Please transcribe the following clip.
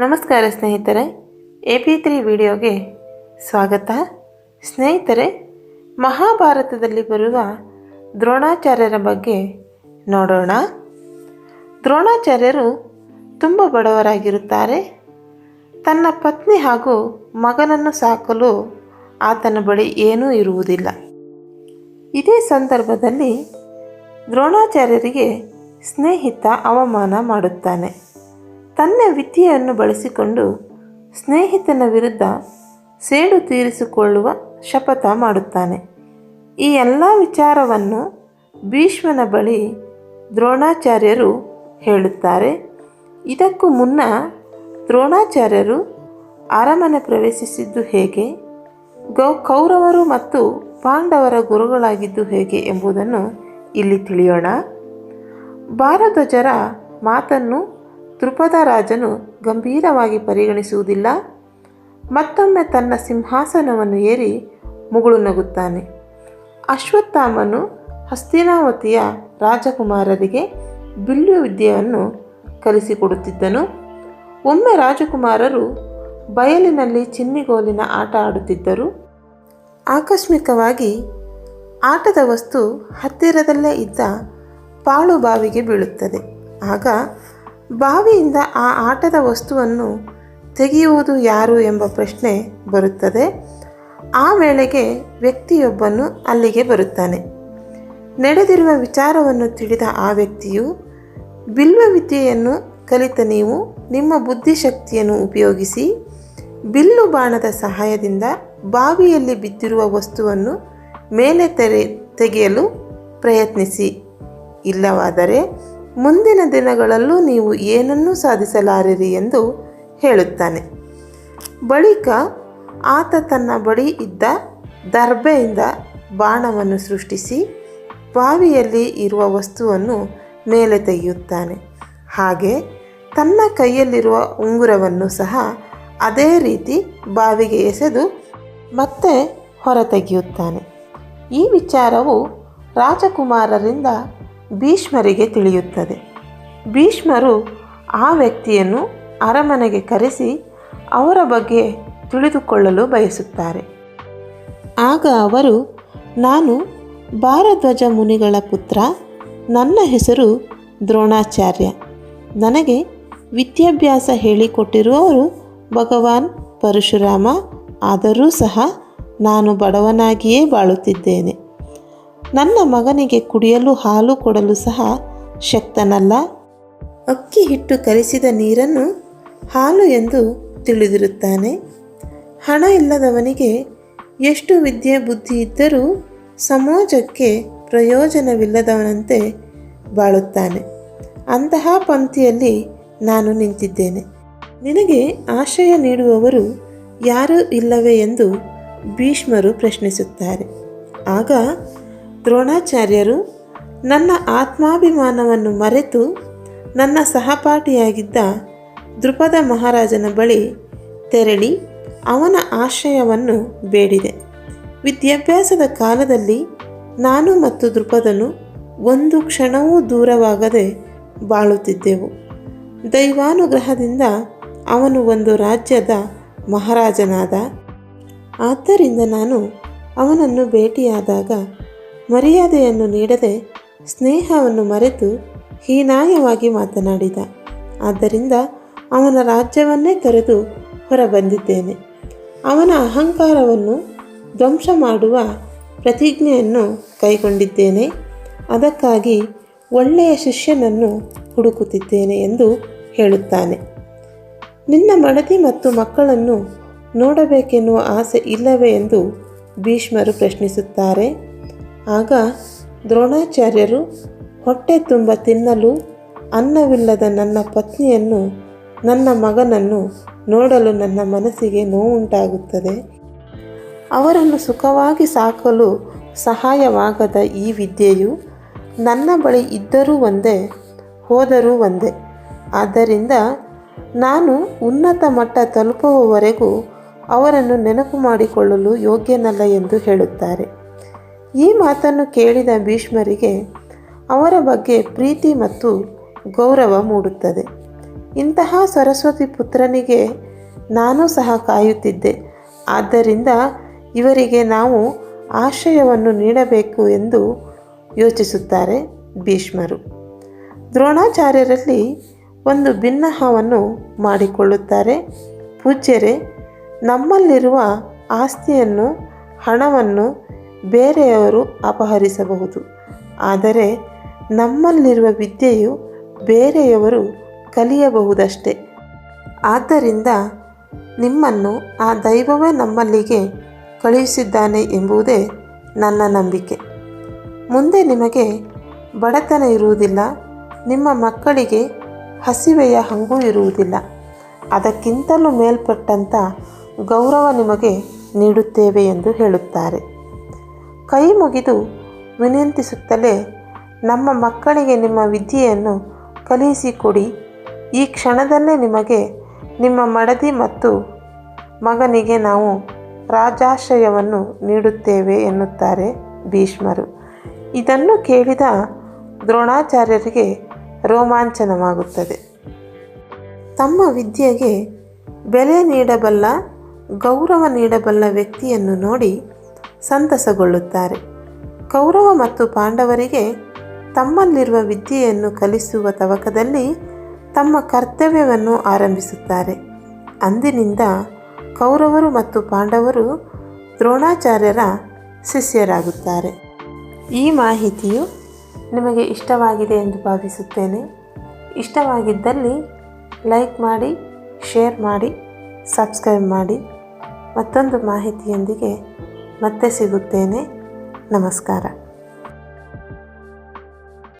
ನಮಸ್ಕಾರ ಸ್ನೇಹಿತರೆ, A P three ವಿಡಿಯೋಗೆ ಸ್ವಾಗತ. ಸ್ನೇಹಿತರೆ, ಮಹಾಭಾರತದಲ್ಲಿ ಬರುವ ದ್ರೋಣಾಚಾರ್ಯರ ಬಗ್ಗೆ ನೋಡೋಣ. ದ್ರೋಣಾಚಾರ್ಯರು ತುಂಬ ಬಡವರಾಗಿರುತ್ತಾರೆ. ತನ್ನ ಪತ್ನಿ ಹಾಗೂ ಮಗನನ್ನು ಸಾಕಲು ಆತನ ಬಳಿ ಏನೂ ಇರುವುದಿಲ್ಲ. ಇದೇ ಸಂದರ್ಭದಲ್ಲಿ ದ್ರೋಣಾಚಾರ್ಯರಿಗೆ ಸ್ನೇಹಿತ ಅವಮಾನ ಮಾಡುತ್ತಾನೆ. ತನ್ನ ವಿದ್ಯೆಯನ್ನು ಬಳಸಿಕೊಂಡು ಸ್ನೇಹಿತನ ವಿರುದ್ಧ ಸೇಡು ತೀರಿಸಿಕೊಳ್ಳುವ ಶಪಥ ಮಾಡುತ್ತಾನೆ. ಈ ಎಲ್ಲ ವಿಚಾರವನ್ನು ಭೀಷ್ಮನ ಬಳಿ ದ್ರೋಣಾಚಾರ್ಯರು ಹೇಳುತ್ತಾರೆ. ಇದಕ್ಕೂ ಮುನ್ನ ದ್ರೋಣಾಚಾರ್ಯರು ಅರಮನೆ ಪ್ರವೇಶಿಸಿದ್ದು ಹೇಗೆ, ಗೌ ಕೌರವರು ಮತ್ತು ಪಾಂಡವರ ಗುರುಗಳಾಗಿದ್ದು ಹೇಗೆ ಎಂಬುದನ್ನು ಇಲ್ಲಿ ತಿಳಿಯೋಣ. ಭಾರಧ್ವಜರ ಮಾತನ್ನು ದ್ರುಪದ ರಾಜನು ಗಂಭೀರವಾಗಿ ಪರಿಗಣಿಸುವುದಿಲ್ಲ. ಮತ್ತೊಮ್ಮೆ ತನ್ನ ಸಿಂಹಾಸನವನ್ನು ಏರಿ ಮುಗುಳು ನಗುತ್ತಾನೆ. ಅಶ್ವತ್ಥಾಮನು ಹಸ್ತಿನಾವತಿಯ ರಾಜಕುಮಾರರಿಗೆ ಬಿಲ್ಲು ವಿದ್ಯೆಯನ್ನು ಕಲಿಸಿಕೊಡುತ್ತಿದ್ದನು. ಒಮ್ಮೆ ರಾಜಕುಮಾರರು ಬಯಲಿನಲ್ಲಿ ಚಿನ್ನಿಗೋಲಿನ ಆಟ ಆಡುತ್ತಿದ್ದರು. ಆಕಸ್ಮಿಕವಾಗಿ ಆಟದ ವಸ್ತು ಹತ್ತಿರದಲ್ಲೇ ಇದ್ದ ಪಾಳು ಬಾವಿಗೆ ಬೀಳುತ್ತದೆ. ಆಗ ಬಾವಿಯಿಂದ ಆ ಆಟದ ವಸ್ತುವನ್ನು ತೆಗೆಯುವುದು ಯಾರು ಎಂಬ ಪ್ರಶ್ನೆ ಬರುತ್ತದೆ. ಆ ವೇಳೆಗೆ ವ್ಯಕ್ತಿಯೊಬ್ಬನು ಅಲ್ಲಿಗೆ ಬರುತ್ತಾನೆ. ನಡೆದಿರುವ ವಿಚಾರವನ್ನು ತಿಳಿದ ಆ ವ್ಯಕ್ತಿಯು, ಬಿಲ್ವ ವಿದ್ಯೆಯನ್ನು ಕಲಿತ ನೀವು ನಿಮ್ಮ ಬುದ್ಧಿಶಕ್ತಿಯನ್ನು ಉಪಯೋಗಿಸಿ, ಬಿಲ್ಲು ಬಾಣದ ಸಹಾಯದಿಂದ ಬಾವಿಯಲ್ಲಿ ಬಿದ್ದಿರುವ ವಸ್ತುವನ್ನು ಮೇಲೆ ತೆರೆ, ತೆಗೆಯಲು ಪ್ರಯತ್ನಿಸಿ. ಇಲ್ಲವಾದರೆ ಮುಂದಿನ ದಿನಗಳಲ್ಲೂ ನೀವು ಏನನ್ನೂ ಸಾಧಿಸಲಾರಿರಿ ಎಂದು ಹೇಳುತ್ತಾನೆ. ಬಳಿಕ ಆತ ತನ್ನ ಬಳಿ ಇದ್ದ ದರ್ಬೆಯಿಂದ ಬಾಣವನ್ನು ಸೃಷ್ಟಿಸಿ ಬಾವಿಯಲ್ಲಿ ಇರುವ ವಸ್ತುವನ್ನು ಮೇಲೆ ತೆಗೆಯುತ್ತಾನೆ. ಹಾಗೆ ತನ್ನ ಕೈಯಲ್ಲಿರುವ ಉಂಗುರವನ್ನು ಸಹ ಅದೇ ರೀತಿ ಬಾವಿಗೆ ಎಸೆದು ಮತ್ತೆ ಹೊರತೆಗೆಯುತ್ತಾನೆ. ಈ ವಿಚಾರವು ರಾಜಕುಮಾರರಿಂದ ಭೀಷ್ಮರಿಗೆ ತಿಳಿಯುತ್ತದೆ. ಭೀಷ್ಮರು ಆ ವ್ಯಕ್ತಿಯನ್ನು ಅರಮನೆಗೆ ಕರೆಸಿ ಅವರ ಬಗ್ಗೆ ತಿಳಿದುಕೊಳ್ಳಲು ಬಯಸುತ್ತಾರೆ. ಆಗ ಅವರು, ನಾನು ಭಾರಧ್ವಜ ಮುನಿಗಳ ಪುತ್ರ, ನನ್ನ ಹೆಸರು ದ್ರೋಣಾಚಾರ್ಯ. ನನಗೆ ವಿದ್ಯಾಭ್ಯಾಸ ಹೇಳಿಕೊಟ್ಟಿರುವವರು ಭಗವಾನ್ ಪರಶುರಾಮ, ಆದರೂ ಸಹ ನಾನು ಬಡವನಾಗಿಯೇ ಬಾಳುತ್ತಿದ್ದೇನೆ. ನನ್ನ ಮಗನಿಗೆ ಕುಡಿಯಲು ಹಾಲು ಕೊಡಲು ಸಹ ಶಕ್ತನಲ್ಲ. ಅಕ್ಕಿ ಹಿಟ್ಟು ಕಲಿಸಿದ ನೀರನ್ನು ಹಾಲು ಎಂದು ತಿಳಿದಿರುತ್ತಾನೆ. ಹಣ ಇಲ್ಲದವನಿಗೆ ಎಷ್ಟು ವಿದ್ಯೆ ಬುದ್ಧಿ ಇದ್ದರೂ ಸಮಾಜಕ್ಕೆ ಪ್ರಯೋಜನವಿಲ್ಲದವನಂತೆ ಬಾಳುತ್ತಾನೆ. ಅಂತಹ ಪಂಕ್ತಿಯಲ್ಲಿ ನಾನು ನಿಂತಿದ್ದೇನೆ. ನಿನಗೆ ಆಶ್ರಯ ನೀಡುವವರು ಯಾರೂ ಇಲ್ಲವೇ ಎಂದು ಭೀಷ್ಮರು ಪ್ರಶ್ನಿಸುತ್ತಾರೆ. ಆಗ ದ್ರೋಣಾಚಾರ್ಯರು ನನ್ನ ಆತ್ಮಾಭಿಮಾನವನ್ನು ಮರೆತು ನನ್ನ ಸಹಪಾಠಿಯಾಗಿದ್ದ ದೃಪದ ಮಹಾರಾಜನ ಬಳಿ ತೆರಳಿ ಅವನ ಆಶ್ರಯವನ್ನು ಬೇಡಿದೆ. ವಿದ್ಯಾಭ್ಯಾಸದ ಕಾಲದಲ್ಲಿ ನಾನು ಮತ್ತು ದೃಪದನು ಒಂದು ಕ್ಷಣವೂ ದೂರವಾಗದೆ ಬಾಳುತ್ತಿದ್ದೆವು. ದೈವಾನುಗ್ರಹದಿಂದ ಅವನು ಒಂದು ರಾಜ್ಯದ ಮಹಾರಾಜನಾದ. ಆದ್ದರಿಂದ ನಾನು ಅವನನ್ನು ಭೇಟಿಯಾದಾಗ ಮರ್ಯಾದೆಯನ್ನು ನೀಡದೆ ಸ್ನೇಹವನ್ನು ಮರೆತು ಹೀನಾಯವಾಗಿ ಮಾತನಾಡಿದ. ಆದ್ದರಿಂದ ಅವನ ರಾಜ್ಯವನ್ನೇ ತೊರೆದು ಹೊರಬಂದಿದ್ದೇನೆ. ಅವನ ಅಹಂಕಾರವನ್ನು ಧ್ವಂಸ ಮಾಡುವ ಪ್ರತಿಜ್ಞೆಯನ್ನು ಕೈಗೊಂಡಿದ್ದೇನೆ. ಅದಕ್ಕಾಗಿ ಒಳ್ಳೆಯ ಶಿಷ್ಯನನ್ನು ಹುಡುಕುತ್ತಿದ್ದೇನೆ ಎಂದು ಹೇಳುತ್ತಾನೆ. ನಿನ್ನ ಮಡದಿ ಮತ್ತು ಮಕ್ಕಳನ್ನು ನೋಡಬೇಕೆನ್ನುವ ಆಸೆ ಇಲ್ಲವೇ ಎಂದು ಭೀಷ್ಮರು ಪ್ರಶ್ನಿಸುತ್ತಾರೆ. ಆಗ ದ್ರೋಣಾಚಾರ್ಯರು ಹೊಟ್ಟೆ ತುಂಬ ತಿನ್ನಲು ಅನ್ನವಿಲ್ಲದ ನನ್ನ ಪತ್ನಿಯನ್ನು, ನನ್ನ ಮಗನನ್ನು ನೋಡಲು ನನ್ನ ಮನಸ್ಸಿಗೆ ನೋವುಂಟಾಗುತ್ತದೆ. ಅವರನ್ನು ಸುಖವಾಗಿ ಸಾಕಲು ಸಹಾಯವಾಗದ ಈ ವಿದ್ಯೆಯು ನನ್ನ ಬಳಿ ಇದ್ದರೂ ಒಂದೇ, ಹೋದರೂ ಒಂದೇ. ಆದ್ದರಿಂದ ನಾನು ಉನ್ನತ ಮಟ್ಟ ತಲುಪುವವರೆಗೂ ಅವರನ್ನು ನೆನಪು ಮಾಡಿಕೊಳ್ಳಲು ಯೋಗ್ಯನಲ್ಲ ಎಂದು ಹೇಳುತ್ತಾರೆ. ಈ ಮಾತನ್ನು ಕೇಳಿದ ಭೀಷ್ಮರಿಗೆ ಅವರ ಬಗ್ಗೆ ಪ್ರೀತಿ ಮತ್ತು ಗೌರವ ಮೂಡುತ್ತದೆ. ಇಂತಹ ಸರಸ್ವತಿ ಪುತ್ರನಿಗೆ ನಾನು ಸಹ ಕಾಯುತ್ತಿದ್ದೆ. ಆದ್ದರಿಂದ ಇವರಿಗೆ ನಾವು ಆಶ್ರಯವನ್ನು ನೀಡಬೇಕು ಎಂದು ಯೋಚಿಸುತ್ತಾರೆ ಭೀಷ್ಮರು. ದ್ರೋಣಾಚಾರ್ಯರಲ್ಲಿ ಒಂದು ಭಿನ್ನಹವನ್ನು ಮಾಡಿಕೊಳ್ಳುತ್ತಾರೆ. ಪೂಜ್ಯರೇ, ನಮ್ಮಲ್ಲಿರುವ ಆಸ್ತಿಯನ್ನು, ಹಣವನ್ನು ಬೇರೆಯವರು ಅಪಹರಿಸಬಹುದು. ಆದರೆ ನಮ್ಮಲ್ಲಿರುವ ವಿದ್ಯೆಯು ಬೇರೆಯವರು ಕಲಿಯಬಹುದಷ್ಟೆ. ಆದ್ದರಿಂದ ನಿಮ್ಮನ್ನು ಆ ದೈವವೇ ನಮ್ಮಲ್ಲಿಗೆ ಕಳುಹಿಸಿದ್ದಾನೆ ಎಂಬುದೇ ನನ್ನ ನಂಬಿಕೆ. ಮುಂದೆ ನಿಮಗೆ ಬಡತನ ಇರುವುದಿಲ್ಲ, ನಿಮ್ಮ ಮಕ್ಕಳಿಗೆ ಹಸಿವೆಯ ಹಂಗೂ ಇರುವುದಿಲ್ಲ. ಅದಕ್ಕಿಂತಲೂ ಮೇಲ್ಪಟ್ಟಂಥ ಗೌರವ ನಿಮಗೆ ನೀಡುತ್ತೇವೆ ಎಂದು ಹೇಳುತ್ತಾರೆ. ಕೈ ಮುಗಿದು ವಿನಂತಿಸುತ್ತಲೇ, ನಮ್ಮ ಮಕ್ಕಳಿಗೆ ನಿಮ್ಮ ವಿದ್ಯೆಯನ್ನು ಕಲಿಸಿಕೊಡಿ. ಈ ಕ್ಷಣದಲ್ಲೇ ನಿಮಗೆ ನಿಮ್ಮ ಮಡದಿ ಮತ್ತು ಮಗನಿಗೆ ನಾವು ರಾಜಾಶ್ರಯವನ್ನು ನೀಡುತ್ತೇವೆ ಎನ್ನುತ್ತಾರೆ ಭೀಷ್ಮರು. ಇದನ್ನು ಕೇಳಿದ ದ್ರೋಣಾಚಾರ್ಯರಿಗೆ ರೋಮಾಂಚನವಾಗುತ್ತದೆ. ತಮ್ಮ ವಿದ್ಯೆಗೆ ಬೆಲೆ ನೀಡಬಲ್ಲ, ಗೌರವ ನೀಡಬಲ್ಲ ವ್ಯಕ್ತಿಯನ್ನು ನೋಡಿ ಸಂತಸಗೊಳ್ಳುತ್ತಾರೆ. ಕೌರವ ಮತ್ತು ಪಾಂಡವರಿಗೆ ತಮ್ಮಲ್ಲಿರುವ ವಿದ್ಯೆಯನ್ನು ಕಲಿಸುವ ತವಕದಲ್ಲಿ ತಮ್ಮ ಕರ್ತವ್ಯವನ್ನು ಆರಂಭಿಸುತ್ತಾರೆ. ಅಂದಿನಿಂದ ಕೌರವರು ಮತ್ತು ಪಾಂಡವರು ದ್ರೋಣಾಚಾರ್ಯರ ಶಿಷ್ಯರಾಗುತ್ತಾರೆ. ಈ ಮಾಹಿತಿಯು ನಿಮಗೆ ಇಷ್ಟವಾಗಿದೆ ಎಂದು ಭಾವಿಸುತ್ತೇನೆ. ಇಷ್ಟವಾಗಿದ್ದಲ್ಲಿ ಲೈಕ್ ಮಾಡಿ, ಶೇರ್ ಮಾಡಿ, ಸಬ್ಸ್ಕ್ರೈಬ್ ಮಾಡಿ. ಮತ್ತೊಂದು ಮಾಹಿತಿಯೊಂದಿಗೆ ಮತ್ತೆ ಸಿಗುತ್ತೇನೆ. ನಮಸ್ಕಾರ.